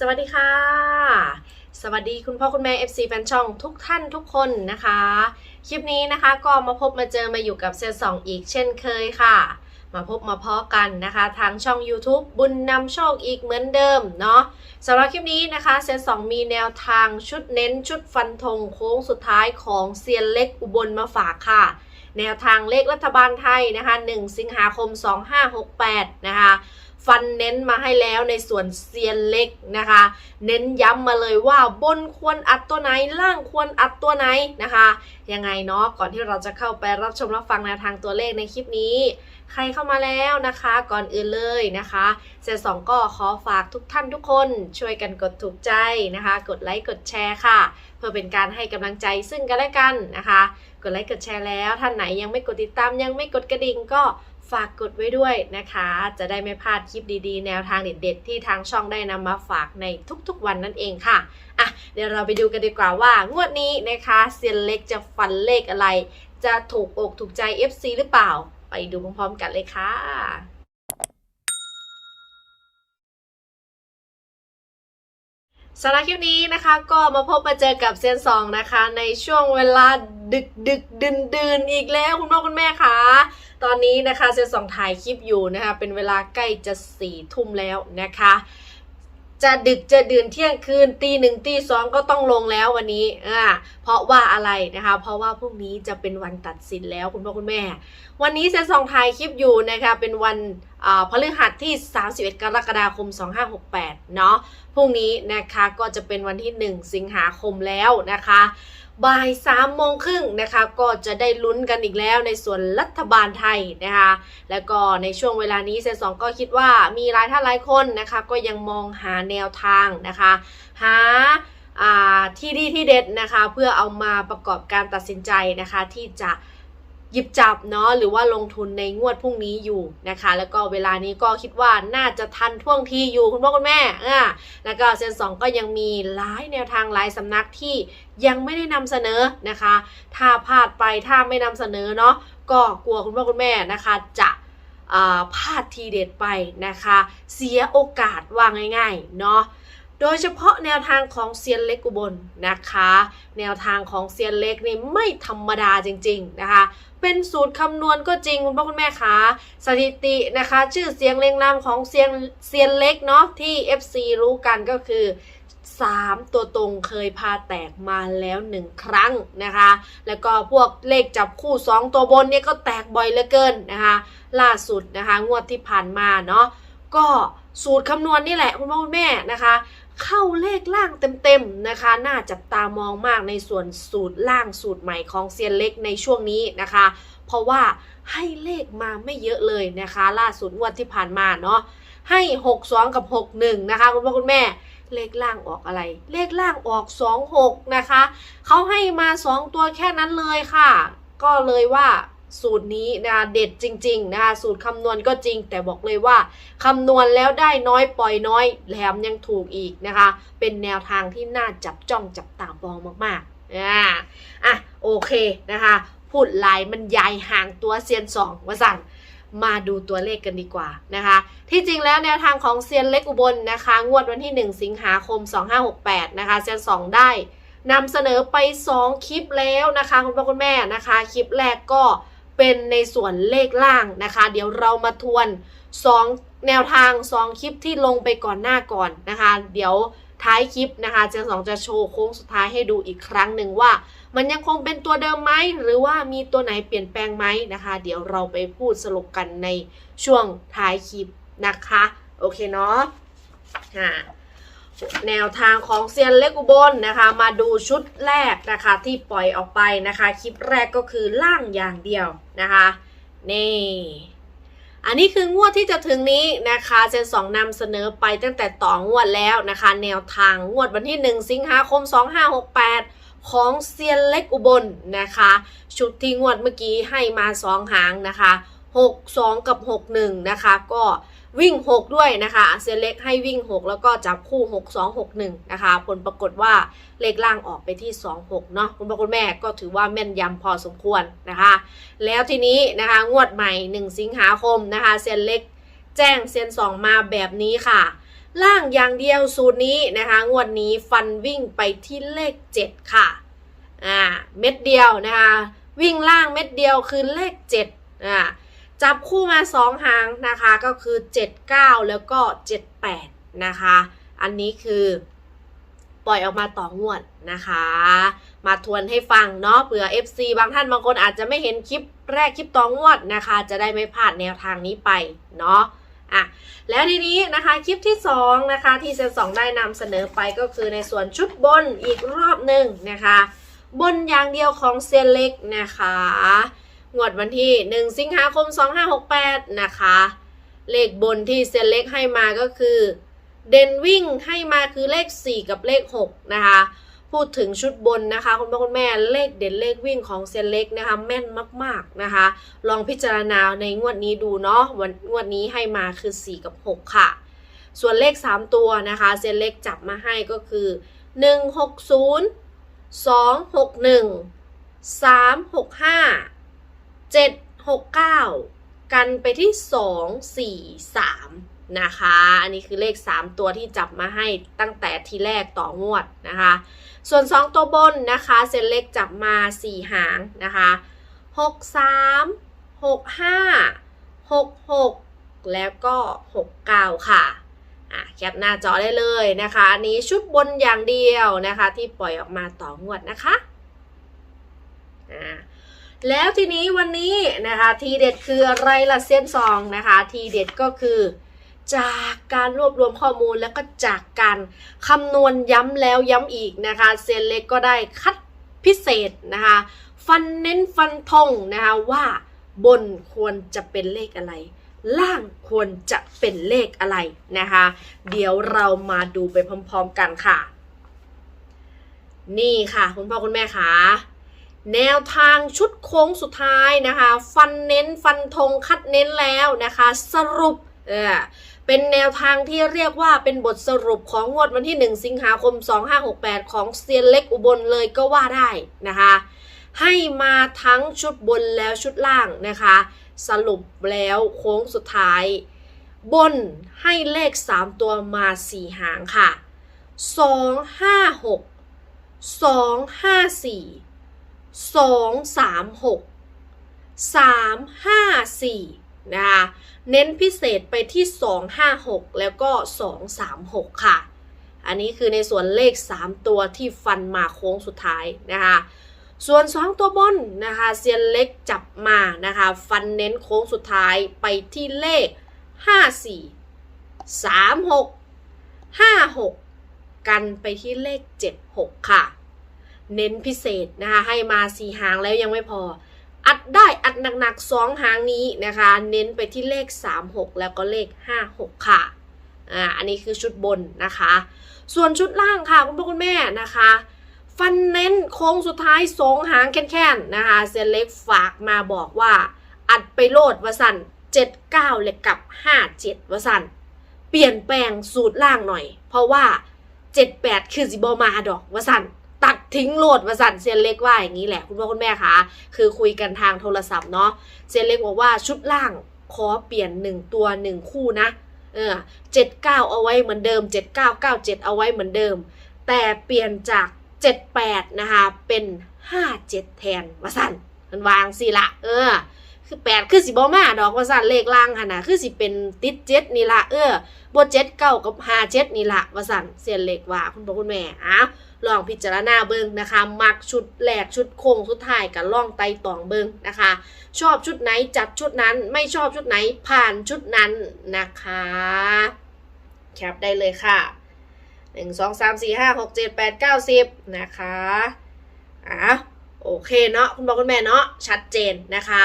สวัสดีค่ะ สวัสดีคุณพ่อคุณแม่ FC แฟนช่องทุกท่านทุกคนนะคะ คลิปนี้นะคะก็มาพบมาเจอมาอยู่กับเซนสองอีกเช่นเคยค่ะ มาพบมาพาะกันนะคะ ทางช่อง YouTube บุญนำโชคอีกเหมือนเดิมเนาะสำหรับคลิปนี้นะคะเซนสองมีแนวทางชุดเน้นชุดฟันธงโค้งสุดท้ายของเซียนเล็กอุบลมาฝากค่ะแนวทางเลขรัฐบาลไทยนะคะ 1 สิงหาคม 2568 นะคะ ฟันเน้นมาให้แล้วในส่วนเซียนเล็กนะคะ เน้นย้ำมาเลยว่าบนควรอัดตัวไหนล่างควรอัดตัวไหนนะคะยังไงเนาะก่อนที่เราจะเข้าไปรับชมรับฟังแนวทางตัวเลขในคลิปนี้ ใครเข้ามาแล้วนะคะ ก่อนอื่นเลยนะคะเซสองก็ขอฝากทุกท่านทุกคนช่วยกันกดถูกใจนะคะ กดไลค์กดแชร์ค่ะ เพื่อเป็นการให้กำลังใจซึ่งกันและกันนะคะ กดไลค์กดแชร์แล้วท่านไหนยังไม่กดติดตามยังไม่กดกระดิ่งก็ ฝากกดไว้ด้วยนะคะ จะได้ไม่พลาดคลิปดีๆ แนวทางเด็ดๆ ที่ทางช่องได้นำมาฝากในทุกๆวันนั่นเองค่ะอะ เดี๋ยวเราไปดูกันดีกว่าว่างวดนี้นะคะเซียนเล็กจะฟันเลขอะไร จะถูกอกถูกใจ FC หรือเปล่า ไปดูพร้อมๆกันเลยค่ะสำหรับคลิปนี้นะคะก็มาพบมาเจอกับเซียนสองนะคะ ในช่วงเวลาดึกดึกดื่นดื่นอีกแล้วคุณพ่อคุณแม่คะ ตอนนี้นะคะเซียนสองถ่ายคลิปอยู่นะคะ เป็นเวลาใกล้จะสี่ทุ่มแล้วนะคะ จะดึกจะดื่นเที่ยงคืนตีหนึ่งตีสองก็ต้องลงแล้ววันนี้อ่าเพราะว่าอะไรนะคะ เพราะว่าพรุ่งนี้จะเป็นวันตัดสินแล้วคุณพ่อคุณแม่ วันนี้เซนซองถ่ายคลิปอยู่นะคะ เป็นวันพฤหัสที่ 31 กรกฎาคม 2568 เนาะพรุ่งนี้นะคะก็จะเป็นวันที่ 1 สิงหาคมแล้วนะคะ บ่ายสามโมงครึ่งนะคะก็จะได้ลุ้นกันอีกแล้วในส่วนรัฐบาลไทยนะคะแล้วก็ในช่วงเวลานี้เซสองก็คิดว่ามีหลายท่านหลายคนนะคะก็ยังมองหาแนวทางนะคะหาที่ดีที่เด็ดนะคะเพื่อเอามาประกอบการตัดสินใจนะคะที่จะ หยิบจับเนาะหรือว่าลงทุนในงวดพรุ่งนี้อยู่นะคะ แล้วก็เวลานี้ก็คิดว่าน่าจะทันท่วงทีอยู่คุณพ่อคุณแม่อ่าแล้วก็เซนสองก็ยังมีหลายแนวทางหลายสำนักที่ยังไม่ได้นำเสนอนะคะ ถ้าพลาดไปถ้าไม่นำเสนอเนาะก็กลัวคุณพ่อคุณแม่นะคะจะพลาดทีเด็ดไปนะคะ เสียโอกาสว่าง่ายๆเนาะ โดยเฉพาะแนวทางของเซียนเล็กอุบลนะคะ แนวทางของเซียนเล็กนี่ไม่ธรรมดาจริง ๆนะคะ เป็นสูตรคำนวณก็จริงคุณพ่อคุณแม่คะสถิตินะคะ ชื่อเสียงเรียงนามของเซียนเซียนเล็กเนาะที่ FC รู้กันก็คือ3ตัวตรงเคยพาแตกมาแล้ว1ครั้งนะคะ แล้วก็พวกเลขจับคู่2ตัวบนเนี่ยก็แตกบ่อยเหลือเกินนะคะ ล่าสุดนะคะ งวดที่ผ่านมาเนาะก็สูตรคำนวณนี่แหละคุณพ่อคุณแม่นะคะ เข้าเลขล่างเต็มๆนะคะ น่าจับตามองมากในส่วนสูตรล่างสูตรใหม่ของเซียนเล็กในช่วงนี้นะคะ เพราะว่าให้เลขมาไม่เยอะเลยนะคะ ล่าสุดงวดที่ผ่านมาเนาะให้ 62 กับ 61 นะคะ คุณพ่อคุณแม่เลขล่างออกอะไร เลขล่างออก 26 นะคะ เขาให้มา 2 ตัวแค่นั้นเลยค่ะ ก็เลยว่า สูตรนี้นะคะเด็ดจริงๆนะคะสูตรคำนวณก็จริง แต่บอกเลยว่าคำนวณแล้วได้น้อยปล่อยน้อยแถมยังถูกอีกนะคะ เป็นแนวทางที่น่าจับจ้องจับตามองมากๆอ่าอะโอเคนะคะพูดลายมันยายห่างตัวเซียนสองวาสั่งมาดูตัวเลขกันดีกว่านะคะ ที่จริงแล้วแนวทางของเซียนเล็กอุบลนะคะ งวดวันที่ 1 สิงหาคม 2568 นะคะเซียน 2 ได้นำเสนอไป 2 คลิปแล้วนะคะ คุณพ่อคุณแม่นะคะ คลิปแรกก็ เป็นในส่วนเลขล่างนะคะ เดี๋ยวเรามาทวน 2 แนวทาง 2 คลิปที่ลงไปก่อนหน้าก่อนนะคะ เดี๋ยวท้ายคลิปนะคะเจนสองจะโชว์โค้งสุดท้ายให้ดูอีกครั้งหนึ่งว่า มันยังคงเป็นตัวเดิมไหมหรือว่ามีตัวไหนเปลี่ยนแปลงไหมนะคะ เดี๋ยวเราไปพูดสรุปกันในช่วงท้ายคลิปนะคะ โอเคเนาะอ่า แนวทางของเซียนเล็กอุบลนะคะ มาดูชุดแรกนะคะที่ปล่อยออกไปนะคะ คลิปแรกก็คือล่างอย่างเดียวนะคะนี่อันนี้คืองวดที่จะถึงนี้นะคะเซนสองนำเสนอไปตั้งแต่ต่องวดแล้วนะคะ แนวทางงวดวันที่ 1 สิงหาคม 2568 ของเซียนเล็กอุบลนะคะ ชุดที่งวดเมื่อกี้ให้มา 2 หางนะคะ 6 2 กับ 6 1 นะคะ ก็ วิ่ง 6 ด้วยนะคะเซียนเล็กให้วิ่ง 6 แล้วก็จับคู่ 6 2 6 1 นะคะ ผลปรากฏว่าเลขล่างออกไปที่ 2 6 เนาะคุณพ่อคุณแม่ก็ถือว่าแม่นยำพอสมควรนะคะ แล้วทีนี้นะคะงวดใหม่ 1 สิงหาคมนะคะเซียนเล็กแจ้งเซียนสองมาแบบนี้ค่ะ ล่างอย่างเดียวสูตรนี้นะคะงวดนี้ฟันวิ่งไปที่เลข 7 ค่ะอ่าเม็ดเดียวนะคะวิ่งล่างเม็ดเดียวคือเลข7อ่า จับคู่มา2หางนะคะก็คือ 79 แล้วก็ 78 นะคะ อันนี้คือปล่อยออกมาต่องวดนะคะ มาทวนให้ฟังเนาะเผื่อ FC บางท่านบางคนอาจจะไม่เห็นคลิปแรกคลิปต่องวดนะคะ จะได้ไม่พลาดแนวทางนี้ไปเนาะอะแล้วทีนี้นะคะคลิปที่2นะคะที่เซนสองได้นำเสนอไปก็คือในส่วนชุดบนอีกรอบหนึ่งนะคะ บนอย่างเดียวของเซนเล็กนะคะ งวดวันที่ 1 สิงหาคม 2568 นะคะ เลขบนที่เซเล็กให้มาก็คือ เด่นวิ่งให้มาคือเลข 4 กับเลข 6 นะคะ พูดถึงชุดบนนะคะ คุณพ่อคุณแม่เลขเด่นเลขวิ่งของเซเล็กนะคะ แม่นมากๆนะคะ ลองพิจารณาในงวดนี้ดูเนาะวันงวดนี้ให้มาคือ 4 กับ 6 ค่ะ ส่วนเลข 3 ตัวนะคะเซเล็กจับมาให้ก็คือ 160 261 365 769กันไปที่2 4 3นะคะ อันนี้คือเลข 3 ตัวที่จับมาให้ตั้งแต่ทีแรกต่องวดนะคะ ส่วน 2 ตัวบนนะคะ เซนเล็กจับมา 4 หางนะคะ6 3 6 5 6 6 แล้วก็ 69 ค่ะอะแคปหน้าจอได้เลยนะคะ อันนี้ชุดบนอย่างเดียวนะคะ ที่ปล่อยออกมาต่องวดนะคะอ่า แล้วทีนี้วันนี้นะคะทีเด็ดคืออะไรล่ะเส้นซองนะคะทีเด็ดก็คือ จากการรวบรวมข้อมูลแล้วก็จากการคำนวณย้ำแล้วย้ำอีกนะคะเซนเล็กก็ได้คัดพิเศษนะคะฟันเน้นฟันธงนะคะว่าบนควรจะเป็นเลขอะไร ล่างควรจะเป็นเลขอะไรนะคะ เดี๋ยวเรามาดูไปพร้อมๆกันค่ะ นี่ค่ะ คุณพ่อคุณแม่ค่ะ แนวทางชุดโค้งสุดท้ายนะคะ ฟันเน้นฟันธงคัดเน้นแล้วนะคะ สรุปเออเป็นแนวทางที่เรียกว่าเป็นบทสรุปของงวดวันที่ 1 สิงหาคม 2568 ของเซียนเล็กอุบลเลยก็ว่าได้นะคะ ให้มาทั้งชุดบนแล้วชุดล่างนะคะ สรุปแล้วโค้งสุดท้าย บนให้เลข 3 ตัวมา 4 หางค่ะ 2 5 6 2 5 4 2 3 6 3 5 4นะคะเน้นพิเศษไปที่2 5 6แล้วก็2 3 6ค่ะ อันนี้คือในส่วนเลข3ตัวที่ฟันมาโค้งสุดท้ายนะคะส่วน2ตัวบนนะคะเซียนเล็กจับมานะคะฟันเน้นโค้งสุดท้ายไปที่เลข 5 4 3 6 5 6 กันไปที่เลข 7 6 ค่ะ เน้นพิเศษนะคะให้มา4หางแล้วยังไม่พอ อัดได้อัดหนักๆ2หางนี้นะคะ เน้นไปที่เลข 3 6 แล้วก็เลข 5 6 ค่ะอ่าอันนี้คือชุดบนนะคะ ส่วนชุดล่างค่ะคุณพ่อคุณแม่นะคะฟันเน้นโค้งสุดท้ายสองหางแค่นๆนะคะเซนเล็กฝากมาบอกว่า อัดไปโลดวสัน79เลยกับ 57วสันเปลี่ยนแปลงสูตรล่างหน่อย เพราะว่า 78 คือสิบอมาดอกวสัน ทิ้งโหลดมาสันเซียนเล็กว่าอย่างนี้แหละคุณพ่อคุณแม่คะคือคุยกันทางโทรศัพท์เนาะเซียนเล็กบอกว่าชุดล่างขอเปลี่ยนหนึ่งตัวหนึ่งคู่นะเออเจ็ดเก้าเอาไว้เหมือนเดิมเจ็ดเก้าเก้าเจ็ดเอาไว้เหมือนเดิม แต่เปลี่ยนจากเจ็ดแปดนะคะเป็นห้าเจ็ดแทนมาสั่นมันวางสิละเออ คือ8คือสิบอมาดอกว่าสั่นเลขล่างหันนะคือสิเป็นติดเจ็ดนี่ละเออบทเจ็ดเก้ากับห้าเจ็ดนี่ละว่าสั่นเสียนเลขว่าคุณพ่อคุณแม่อ้าวลองพิจารณาเบิ้งนะคะมักชุดแหลกชุดโค้งสุดท้ายกับล่องไตตองเบิ้งนะคะ ชอบชุดไหนจัดชุดนั้นไม่ชอบชุดไหนผ่านชุดนั้นนะคะแคปได้เลยค่ะหนึ่งสองสามสี่ห้าหกเจ็ดแปดเก้าสิบนะคะอะโอเคเนาะคุณพ่อคุณแม่เนาะชัดเจนนะคะ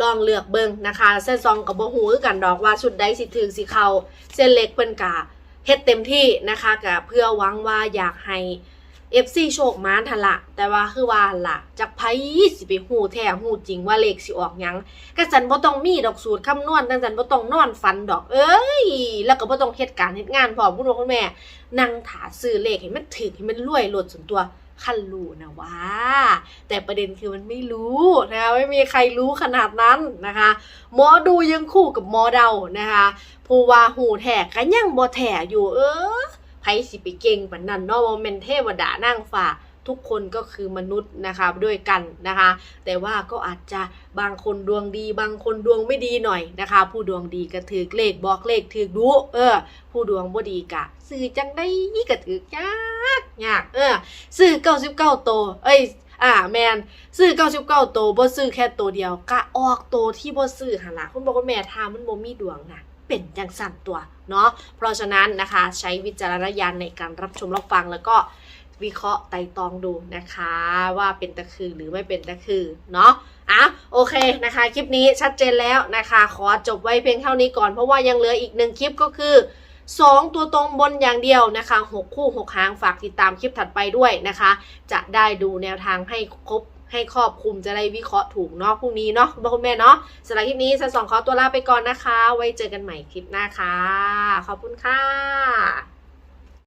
ลองเลือกเบิ่งนะคะ เส้นซองกับโบหูกันดอกว่าชุดใดสิถึงสิเขาเส้นเล็กเพิ่นกะเฮ็ดเต็มที่นะคะกะเพื่อหวังว่าอยากให้ FC โชคมานทันละ แต่ว่าคือว่าละจากไผสิไปฮู้แท้ฮู้จริงว่าเลขสิออกยังก็จันบ่ต้องมีดอกสูตรคำนวณจังจันบ่ต้องนอนฝันดอก เอ้ย แล้วก็บ่ต้องเฮ็ดการเฮ็ดงานพร้อมคุณพ่อคุณแม่ นั่งถาซื้อเลขให้มันถึกให้มันรวยโลดส่วนตัว คันรู้นะว่า แต่ประเด็นคือมันไม่รู้นะคะไม่มีใครรู้ขนาดนั้นนะคะหมอดูยังคู่กับหมอเดานะคะผู้ว่าหูแถกก็ยังบ่แถกอยู่เออไผสิไปเก่งปันนั้นเนาะบ่แม่นเทวดานั่งฟ้า ทุกคนก็คือมนุษย์นะคะด้วยกันนะคะ แต่ว่าก็อาจจะบางคนดวงดี บางคนดวงไม่ดีหน่อยนะคะ ผู้ดวงดีก็ถือเลขบอกเลขถือดูเออ ผู้ดวงบ่ดีกะซื้อจังได้ก็ถือยากยากเออซื้อ99โตเอ้ยอ่าแมนซื้อ99โตวบ่ซื้อแค่ตัวเดียวกะออกตัวที่บ่ซื้อหั่นล่ะคุณบอกว่าแม่ทามันบ่มีดวงนะเป็นจังสั่นตัวเนาะเพราะฉะนั้นนะคะใช้วิจารณญาณในการรับชมรับฟังแล้วก็ วิเคราะห์ไต่ตองดูนะคะ ว่าเป็นตะคือหรือไม่เป็นตะคือเนาะอะโอเคนะคะ คลิปนี้ชัดเจนแล้วนะคะ ขอจบไว้เพียงเท่านี้ก่อนเพราะว่ายังเหลืออีกหนึ่งคลิปก็คือ 2 ตัวตรงบนอย่างเดียวนะคะ 6 คู่ 6 หางฝากติดตามคลิปถัดไปด้วยนะคะ จะได้ดูแนวทางให้ครบให้ครอบคลุมจะได้วิเคราะห์ถูกเนาะพรุ่งนี้เนาะคุณพ่อคุณแม่เนาะสำหรับคลิปนี้สันสองขอตัวลาไปก่อนนะคะ ไว้เจอกันใหม่คลิปหน้าค่ะ ขอบคุณค่ะ